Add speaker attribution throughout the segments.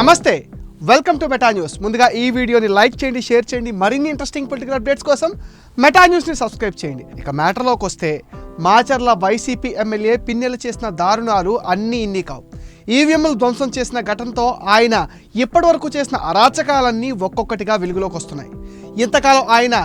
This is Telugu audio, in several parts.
Speaker 1: నమస్తే వెల్కమ్ టు మెటా న్యూస్ ముందుగా ఈ వీడియోని లైక్ చేయండి షేర్ చేయండి మరిన్ని ఇంట్రెస్టింగ్ పొలిటికల్ అప్డేట్స్ కోసం మెటా న్యూస్ని సబ్స్క్రైబ్ చేయండి. ఇక మ్యాటర్లోకి వస్తే మాచర్ల వైసీపీ ఎమ్మెల్యే పిన్నెలు చేసిన దారుణాలు అన్నీ ఇన్ని కావు. ఈవీఎంలు ధ్వంసం చేసిన ఘటనతో ఆయన ఇప్పటివరకు చేసిన అరాచకాలన్నీ ఒక్కొక్కటిగా వెలుగులోకి వస్తున్నాయి. ఇంతకాలం ఆయన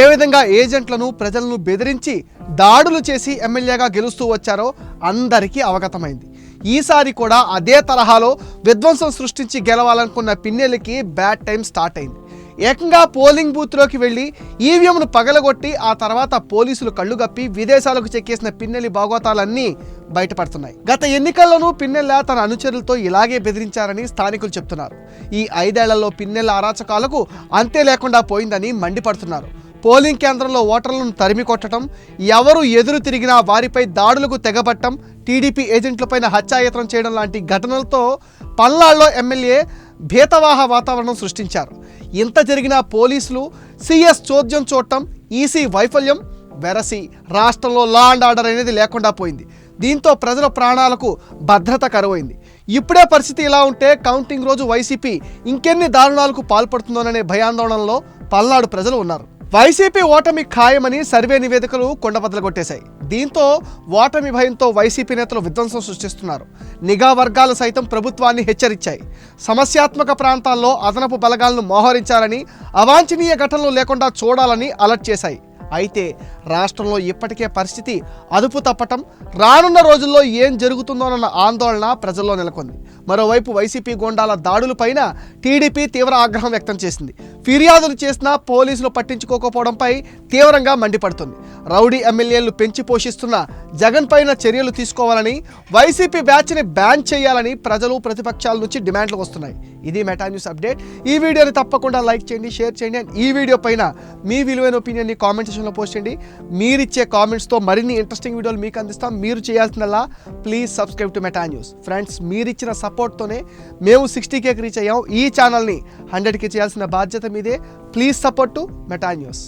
Speaker 1: ఏ విధంగా ఏజెంట్లను ప్రజలను బెదిరించి దాడులు చేసి ఎమ్మెల్యేగా గెలుస్తూ వచ్చారో అందరికీ అవగతమైంది. ఈసారి కూడా అదే తరహాలో విధ్వంసం సృష్టించి గెలవాలనుకున్న పిన్నెలకి బ్యాడ్ టైం స్టార్ట్ అయింది. ఏకంగా పోలింగ్ బూత్లోకి వెళ్ళి ఈవీఎంను పగలగొట్టి ఆ తర్వాత పోలీసులు కళ్ళుగప్పి విదేశాలకు చెక్కేసిన పిన్నెలి భాగోతాలన్నీ బయటపడుతున్నాయి. గత ఎన్నికల్లోనూ పిన్నెల్ల తన అనుచరులతో ఇలాగే బెదిరించారని స్థానికులు చెప్తున్నారు. ఈ ఐదేళ్ళలో పిన్నెల అరాచకాలకు అంతే లేకుండా పోయిందని మండిపడుతున్నారు. పోలింగ్ కేంద్రంలో ఓటర్లను తరిమి కొట్టడం ఎవరు ఎదురు తిరిగినా వారిపై దాడులకు తెగబట్టం టీడీపీ ఏజెంట్లపైన హత్యాయత్నం చేయడం లాంటి ఘటనలతో పల్నాడులో ఎమ్మెల్యే భీతవాహ వాతావరణం సృష్టించారు. ఇంత జరిగినా పోలీసులు సీఎస్ చోద్యం చూడటం ఈసీ వైఫల్యం వెరసి రాష్ట్రంలో లా అండ్ ఆర్డర్ అనేది లేకుండా పోయింది. దీంతో ప్రజల ప్రాణాలకు భద్రత కరువైంది. ఇప్పుడే పరిస్థితి ఇలా ఉంటే కౌంటింగ్ రోజు వైసీపీ ఇంకెన్ని దారుణాలకు పాల్పడుతుందోననే భయాందోళనలో పల్నాడు ప్రజలు ఉన్నారు. వైసీపీ ఓటమి ఖాయమని సర్వే నివేదికలు కొండబద్దలు కొట్టేశాయి దీంతో ఓటమి భయంతో వైసీపీ నేతలు విధ్వంసం సృష్టిస్తున్నారు. నిఘా వర్గాలు సైతం ప్రభుత్వాన్ని హెచ్చరించాయి. సమస్యాత్మక ప్రాంతాల్లో అదనపు బలగాలను మోహరించాలని అవాంఛనీయ ఘటనలు లేకుండా చూడాలని అలర్ట్ చేశాయి. అయితే రాష్ట్రంలో ఇప్పటికే పరిస్థితి అదుపు తప్పటం రానున్న రోజుల్లో ఏం జరుగుతుందోనన్న ఆందోళన ప్రజల్లో నెలకొంది. మరోవైపు వైసీపీ గోండాల దాడులపైన టీడీపీ తీవ్ర ఆగ్రహం వ్యక్తం చేసింది. ఫిర్యాదులు చేసినా పోలీసులు పట్టించుకోకపోవడంపై తీవ్రంగా మండిపడుతుంది. రౌడీ ఎమ్మెల్యేలు పెంచి పోషిస్తున్న జగన్ పైన చర్యలు తీసుకోవాలని వైసీపీ బ్యాచ్ని బ్యాన్ చేయాలని ప్రజలు ప్రతిపక్షాల నుంచి డిమాండ్లు వస్తున్నాయి. ఇది మెటా న్యూస్ అప్డేట్. ఈ వీడియోని తప్పకుండా లైక్ చేయండి షేర్ చేయండి అండ్ ఈ వీడియో పైన మీ విలువైన ఒపీనియన్ని కామెంట్ సెక్షన్లో పోస్ట్ చేయండి. మీరిచ్చే కామెంట్స్తో మరిన్ని ఇంట్రెస్టింగ్ వీడియోలు మీకు అందిస్తాం. మీరు చేయాల్సిందల్లా please subscribe to Meta news. Friends మీరిచ్చిన సపోర్ట్తోనే మేము సిక్స్టీ కేకి రీచ్ అయ్యాం. ఈ ఛానల్ని హండ్రెడ్కి చేయాల్సిన బాధ్యత మీదే. Please support to Meta news